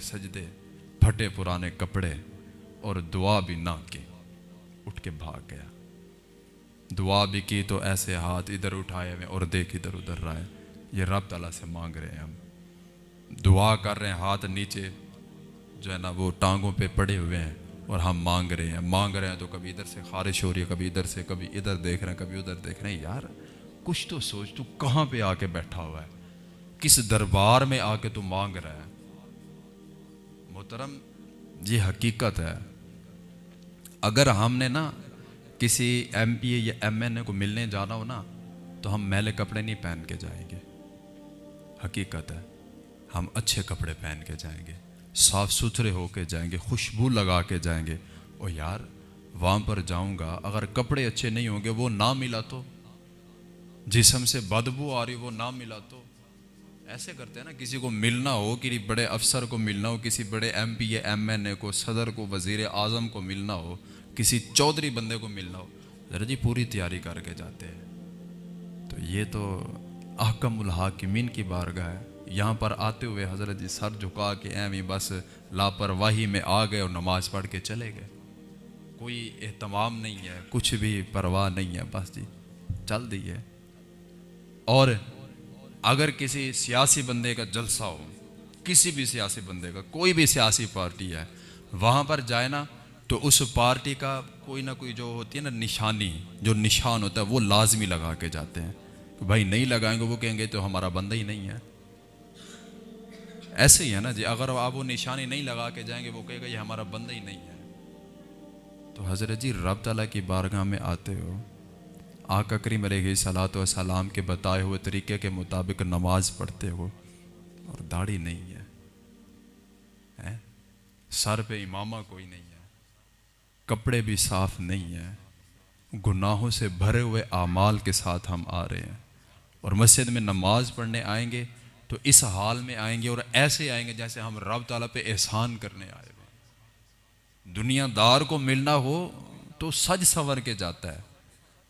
सजदे, फटे पुराने कपड़े और दुआ भी ना की, उठ के भाग गया। दुआ भी की तो ऐसे हाथ इधर उठाए हुए और देख इधर उधर रहा है ये रब तला से मांग रहे हैं हम। दुआ कर रहे हैं, हाथ नीचे जो है ना, वो टांगों पे पड़े हुए हैं और हम मांग रहे हैं। मांग रहे हैं तो कभी इधर से खारिश हो रही है, कभी इधर से, कभी इधर देख रहे हैं, कभी उधर देख रहे हैं। यार, कुछ तो सोच, तू कहाँ पे आके बैठा हुआ है? किस दरबार में आके तू मांग रहा है? मोहतरम, ये हकीकत है। अगर हमने ना किसी एम पी या एम एन ए को मिलने जाना हो ना तो हम मैले कपड़े नहीं पहन के जाएँगे। हकीकत है, हम अच्छे कपड़े पहन के जाएँगे साफ़ सुथरे होके जाएँगे, खुशबू लगा के जाएँगे। और यार, वहाँ पर जाऊँगा, अगर कपड़े अच्छे नहीं होंगे, वो ना मिला तो? जिसम से बदबू आ रही, वो ना मिला तो? ऐसे करते हैं ना, किसी को मिलना हो, किसी बड़े अफसर को मिलना हो, किसी बड़े M P M N A को, सदर को, वज़ीर आज़म को मिलना हो, किसी चौधरी बंदे को मिलना हो, जरा जी पूरी तैयारी करके जाते हैं। तो ये तो अहकमुल हाकिमीन की बारगाह है। यहाँ पर आते हुए हज़रत जी सर झुका के एम ही बस लापरवाही में आ गए और नमाज़ पढ़ के चले गए। कोई एहतमाम नहीं है, कुछ भी परवाह नहीं है, बस जी, चल दिए। और अगर किसी सियासी बंदे का जलसा हो, किसी भी सियासी बंदे का, कोई भी सियासी पार्टी है, वहाँ पर जाए ना तो उस पार्टी का कोई ना कोई जो होती है ना निशानी, जो निशान होता है, वो लाजमी लगा के जाते हैं। तो भाई नहीं लगाएँगे, वो कहेंगे तो हमारा बंदा ही नहीं है। ऐसे ही है ना जी, अगर आप वो निशानी नहीं लगा के जाएँगे, वो कहेगा, ये हमारा बंदा ही नहीं है। तो हज़रत जी, रब तला की बारगाह में आते हो आका करीम सलात सलाम के बताए हुए तरीके के मुताबिक नमाज़ पढ़ते हो और दाढ़ी नहीं है, है? सर पे इमामा कोई नहीं है। कपड़े भी साफ़ नहीं है। गुनाहों से भरे हुए आमाल के साथ हम आ रहे हैं। और मस्जिद में नमाज़ पढ़ने आएँगे तो इस हाल में आएँगे और ऐसे आएँगे जैसे हम रब ताला पे एहसान करने आए हुए दुनियादार को मिलना हो तो सज संवर के जाता है।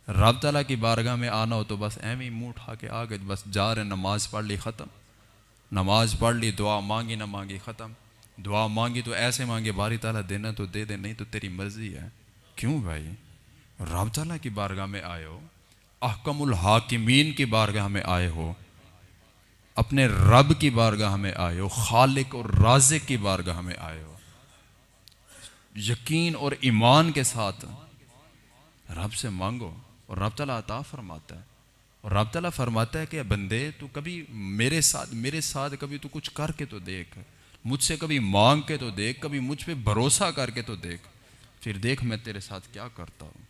रब तला की बारगाह में आना हो तो बस एम ही मुँह उठा के आ गए, बस जा रहे, नमाज़ पढ़ ली, ख़त्म। नमाज़ पढ़ ली, दुआ मांगी, ना मांगी, ख़त्म। दुआ मांगी तो ऐसे मांगे, बारी ताला देना तो दे दे, नहीं तो तेरी मर्ज़ी है। क्यों भाई? रब तला की बारगाह में आए हो, अहकमुल हाकिमीन की बारगाह में आए हो, अपने रब की बारगाह में आए हो, खालिक और राजिक की बारगाह में आए हो। यकीन और ईमान के साथ रब से मांगो और रब तला अता फरमाता है। और रब तला फरमाता है कि बंदे, तू कभी मेरे साथ मेरे साथ कभी तू कुछ करके तो देख। मुझसे कभी मांग के तो देख, कभी मुझ पर भरोसा करके तो देख। फिर देख मैं तेरे साथ क्या करता हूँ।